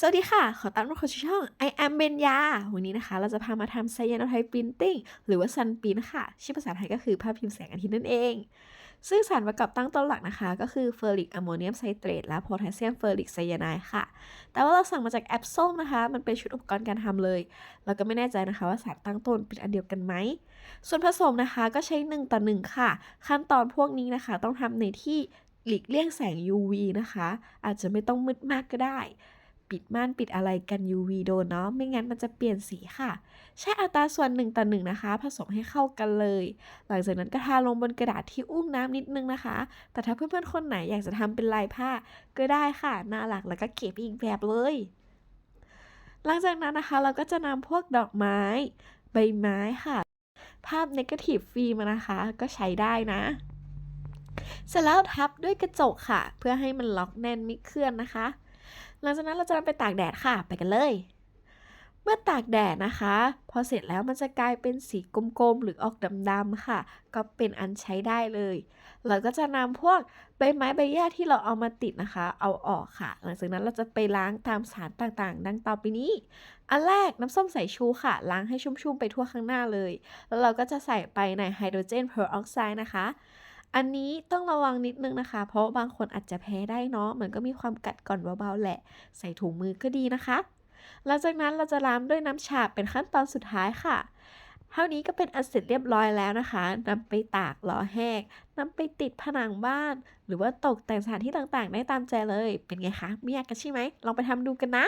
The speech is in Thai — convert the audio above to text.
สวัสดีค่ะ ขอต้อนรับเข้าสู่ช่อง I am เบนยา วันนี้นะคะ เราจะพามาทำ Cyanotype Printing หรือว่า Sun Print ค่ะ ชื่อภาษาไทยก็คือภาพพิมพ์แสงอาทิตย์นั่นเอง ซึ่งสารประกอบตั้งต้นหลักนะคะ ก็คือเฟอริกอะโมเนียมไซเตรตและโพแทสเซียมเฟอริกไซยาไนด์ค่ะ แต่ว่าเราสั่งมาจากแอปส้มนะคะ มันเป็นชุดอุปกรณ์การทำเลย เราก็ไม่แน่ใจนะคะว่าสารตั้งต้นเป็นอันเดียวกันไหม ส่วนผสมนะคะก็ใช้1ต่อ1ค่ะ ขั้นตอนพวกนี้นะคะ ต้องทำในที่หลีกเลี่ยงแสง UV นะคะ อาจจะไม่ต้องมืดมากก็ได้ ปิดม่านปิดอะไรกัน UV โดนเนาะไม่งั้นมันจะเปลี่ยนสีค่ะ ใช้อัตราส่วน1ต่อ1นะคะ ผสมให้เข้ากันเลย หลังจากนั้นก็ทาลงบนกระดาษที่อุ้มน้ำนิดนึงนะคะ แต่ถ้าเพื่อนๆคนไหนอยากจะทำเป็นลายผ้าก็ได้ค่ะน่ารักแล้วก็เก๋ไปอีกแบบเลย หลังจากนั้นนะคะเราก็จะนำพวกดอกไม้ ใบไม้ค่ะ ภาพ Negative Film อะนะคะ ก็ใช้ได้นะเสร็จแล้วทับด้วยกระจกค่ะ เพื่อให้มันล็อกแน่นไม่เคลื่อนนะคะ หลังจากนั้นเราจะนำไปตากแดดค่ะ ไปกันเลย เมื่อตากแดดนะคะ พอเสร็จแล้วมันจะกลายเป็นสีกลมๆ หรือออกดำๆค่ะ ก็เป็นอันใช้ได้เลย เราก็จะนำพวกใบไม้ใบหญ้าที่เราเอามาติดนะคะ เอาออกค่ะ หลังจากนั้นเราจะไปล้างตามสารต่างๆ ดังต่อไปนี้ อันแรกน้ำส้มสายชูค่ะ ล้างให้ชุ่มๆไปทั่วข้างหน้าเลย แล้วเราก็จะใส่ไปในไฮโดรเจนเพอร์ออกไซด์นะคะ อันนี้ต้องระวังนิดนึงนะคะ เพราะบางคนอาจจะแพ้ได้เนาะเหมันก็มีความกัดก่อนเบาๆแหละ ใส่ถุงมือก็ดีนะคะ หลังจากนั้นเราจะล้างด้วยน้ำฉาบเป็นขั้นตอนสุดท้ายค่ะ เท่านี้ก็เป็นอันเสร็จเรียบร้อยแล้วนะคะนำไปตากรอแห้งนำไปติดผนังบ้าน หรือว่าตกแต่งสถานที่ต่างๆ ได้ตามใจเลย เป็นไงคะไม่อยากกันใช่ไหมลองไปทำดูกันนะ